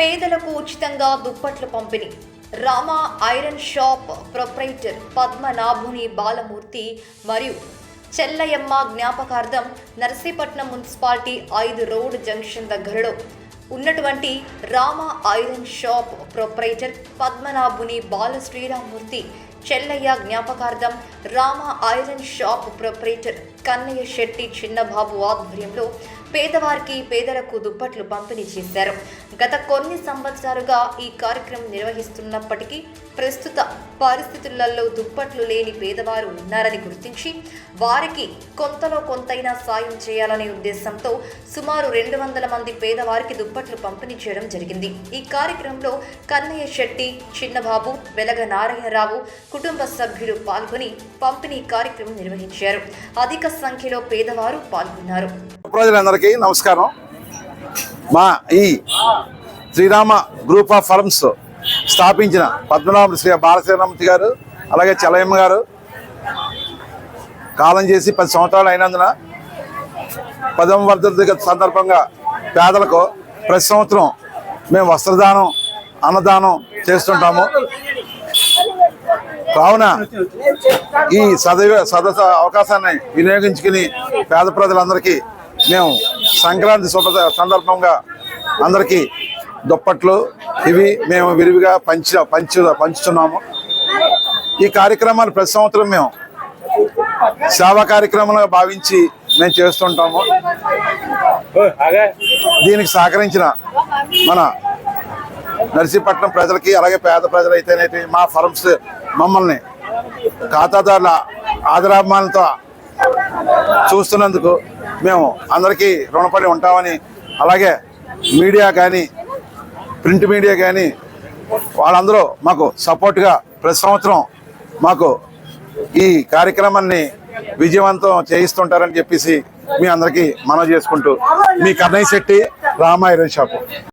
పేదలకు ఉచితంగా దుప్పట్లు పంపిణీ. Rama iron shop proprietor Padmanabhuni Balamurthy మరియు చెల్లయమ్మ జ్ఞాపకార్థం నర్సీపట్నం మున్సిపాలిటీ ఐదు రోడ్ జంక్షన్ దగ్గరలో ఉన్నటువంటి Rama iron shop proprietor Padmanabhuni Bala Sriramamurthy Chellayya జ్ఞాపకార్థం Rama iron shop proprietor Kannayya Shetty Chinnababu ఆధ్వర్యంలో పేదవారికి పేదలకు దుప్పట్లు పంపిణీ చేశారు. గత కొన్ని సంవత్సరాలుగా ఈ కార్యక్రమం నిర్వహిస్తున్నప్పటికీ ప్రస్తుత పరిస్థితులలో దుప్పట్లు లేని పేదవారు ఉన్నారని గుర్తించి వారికి కొంతలో కొంతైనా సాయం చేయాలనే ఉద్దేశంతో సుమారు రెండు వందల మంది పేదవారికి దుప్పట్లు పంపిణీ చేయడం జరిగింది. ఈ కార్యక్రమంలో కన్నయ్య శెట్టి చిన్నబాబు వెలగ నారాయణరావు కుటుంబ సభ్యులు పాల్గొని పంపిణీ కార్యక్రమం నిర్వహించారు. అధిక సంఖ్యలో పేదవారు పాల్గొన్నారు. ప్రజలందరికీ నమస్కారం. మా ఈ శ్రీరామ గ్రూప్ ఆఫ్ ఫర్మ్స్ స్థాపించిన పద్మనాభ శ్రీ బాలశ్రీరామూర్తి గారు అలాగే చలయమ్మ గారు కాలం చేసి పది సంవత్సరాలు అయినందున పదం వర్ధ సందర్భంగా పేదలకు ప్రతి సంవత్సరం మేము వస్త్రదానం అన్నదానం చేస్తుంటాము. కావున ఈ సదవ సదస్సు అవకాశాన్ని వినియోగించుకుని పేద ప్రజలందరికీ మేము సంక్రాంతి శుభ సందర్భంగా అందరికీ దుప్పట్లు ఇవి మేము విరివిగా పంచ పంచు పంచుతున్నాము. ఈ కార్యక్రమాన్ని ప్రతి సంవత్సరం మేము సేవా కార్యక్రమంలో భావించి మేము చేస్తుంటాము. దీనికి సహకరించిన మన నర్సీపట్నం ప్రజలకి అలాగే పేద ప్రజలైతేనేటి మా ఫర్మ్స్ మమ్మల్ని ఖాతాదారుల ఆదరాభిమానంతో చూస్తున్నందుకు మేము అందరికీ రుణపడి ఉంటామని అలాగే మీడియా కానీ ప్రింట్ మీడియా కానీ వాళ్ళందరూ మాకు సపోర్ట్గా ప్రతి సంవత్సరం మాకు ఈ కార్యక్రమాన్ని విజయవంతం చేయిస్తుంటారని చెప్పేసి మీ అందరికీ మనవి చేసుకుంటూ మీ కన్నయ్య శెట్టి రామాయణ షాపు.